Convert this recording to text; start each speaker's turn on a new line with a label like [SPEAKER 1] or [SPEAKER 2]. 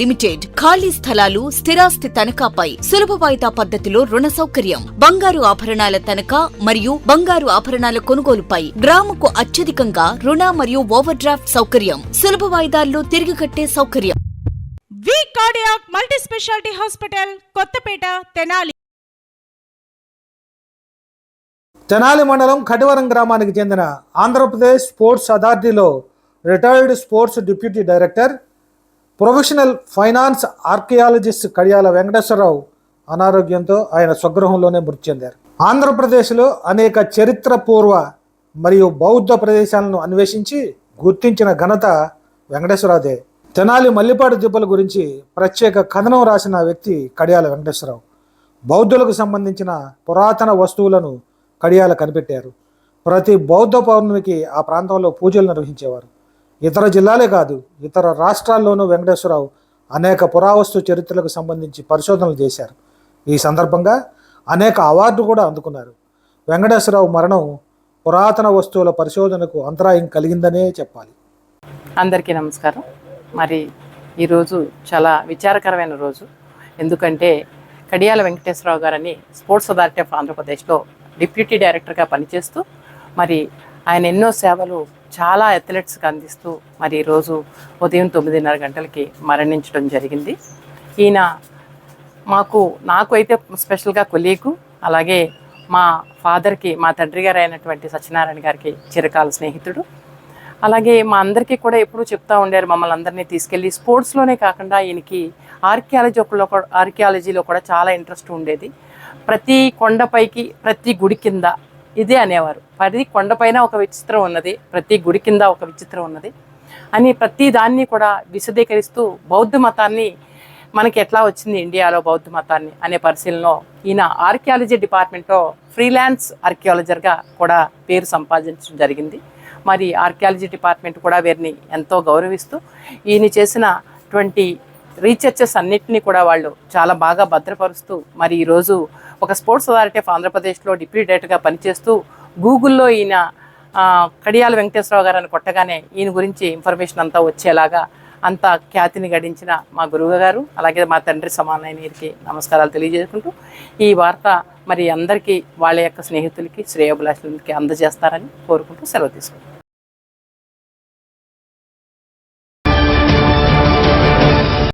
[SPEAKER 1] Limited ఖాళీ స్థలాలు స్థిరాస్తి తనఖాపై సులభ వాయిదా పద్ధతిలో రుణ సౌకర్యం. బంగారు ఆభరణాల తనఖా మరియు బంగారు ఆభరణాల కొనుగోలుపై గ్రాముకు అత్యధికంగా రుణ మరియు ఓవర్ డ్రాఫ్ట్ సౌకర్యం సులభ వాయిదాల్లో తిరిగి కట్టే సౌకర్యం.
[SPEAKER 2] V cardiac multi speciality hospital Kothapeta Tenali.
[SPEAKER 3] Tenali మండలం కటివరం గ్రామానికి చెందిన Andhra Pradesh sports అథారిటీలో retired sports deputy director professional finance archaeologist Kadiyala Venkateswara Rao అనారోగ్యంతో ఆయన స్వగృహంలోనే మృతి చెందారు. ఆంధ్రప్రదేశ్లో అనేక చరిత్రపూర్వ మరియు బౌద్ధ ప్రదేశాలను అన్వేషించి గుర్తించిన ఘనత వెంకటేశ్వరరావుదే తెనాలి మల్లిపాడు దిబ్బల గురించి ప్రత్యేక కథనం రాసిన వ్యక్తి కడియాల వెంకటేశ్వరరావు. బౌద్ధులకు సంబంధించిన పురాతన వస్తువులను కడియాల కనిపెట్టారు. ప్రతి బౌద్ధ పౌర్ణమికి ఆ ప్రాంతంలో పూజలు నిర్వహించేవారు. ఇతర జిల్లాలే కాదు ఇతర రాష్ట్రాల్లోనూ వెంకటేశ్వరరావు అనేక పురావస్తు చరిత్రలకు సంబంధించి పరిశోధనలు చేశారు. ఈ సందర్భంగా అనేక అవార్డు కూడా అందుకున్నారు. వెంకటేశ్వరరావు మరణం పురాతన వస్తువుల పరిశోధనకు అంతరాయం కలిగిందనే చెప్పాలి.
[SPEAKER 4] అందరికీ నమస్కారం. మరి ఈరోజు చాలా విచారకరమైన రోజు. ఎందుకంటే కడియాల వెంకటేశ్వరరావు గారని స్పోర్ట్స్ అథారిటీ ఆఫ్ ఆంధ్రప్రదేశ్లో డిప్యూటీ డైరెక్టర్గా పనిచేస్తూ మరి ఆయన ఎన్నో సేవలు చాలా అథ్లెట్స్కి అందిస్తూ మరి ఈరోజు ఉదయం తొమ్మిదిన్నర గంటలకి మరణించడం జరిగింది. ఈయన మాకు నాకు అయితే స్పెషల్గా కొలీగు అలాగే మా ఫాదర్కి మా తండ్రి గారు అయినటువంటి సత్యనారాయణ గారికి చిరకాల స్నేహితుడు. అలాగే మా అందరికీ కూడా ఎప్పుడూ చెప్తా ఉండారు మమ్మల్ని అందరినీ తీసుకెళ్ళి. స్పోర్ట్స్లోనే కాకుండా ఈయనకి ఆర్కియాలజీలో ఆర్కియాలజీలో కూడా చాలా ఇంట్రెస్ట్ ఉండేది. ప్రతి కొండపైకి ప్రతి గుడి కింద ఇదే అనేవారు. ప్రతి కొండపైన ఒక విచిత్రం ఉన్నది ప్రతి గుడి కింద ఒక విచిత్రం ఉన్నది. అని ప్రతి దాన్ని కూడా విశదీకరిస్తూ బౌద్ధ మతాన్ని మనకి ఎట్లా వచ్చింది ఇండియాలో బౌద్ధ మతాన్ని అనే పరిశీలనలో ఈయన ఆర్కియాలజీ డిపార్ట్మెంట్లో ఫ్రీలాన్స్ ఆర్కియాలజర్గా కూడా పేరు సంపాదించడం జరిగింది. మరి ఆర్కియాలజీ డిపార్ట్మెంట్ కూడా వీరిని ఎంతో గౌరవిస్తూ ఈయన చేసిన ట్వంటీ రీసెర్చెస్ అన్నిటినీ కూడా వాళ్ళు చాలా బాగా భద్రపరుస్తూ మరి ఈరోజు ఒక స్పోర్ట్స్ అథారిటీ ఆఫ్ ఆంధ్రప్రదేశ్లో డిప్యూటీ డైరెక్టర్గా పనిచేస్తూ గూగుల్లో ఈయన కడియాల వెంకటేశ్వరరావు గారు అని కొట్టగానే ఈయన గురించి ఇన్ఫర్మేషన్ అంతా వచ్చేలాగా అంత ఖ్యాతిని గడించిన మా గురువు గారు అలాగే మా తండ్రి సమానమైన వీరికి నమస్కారాలు తెలియజేసుకుంటూ ఈ వార్త మరి అందరికీ వాళ్ళ యొక్క స్నేహితులకి శ్రేయోభిలాషులకి అందజేస్తారని కోరుకుంటూ సెలవు తీసుకుంటాం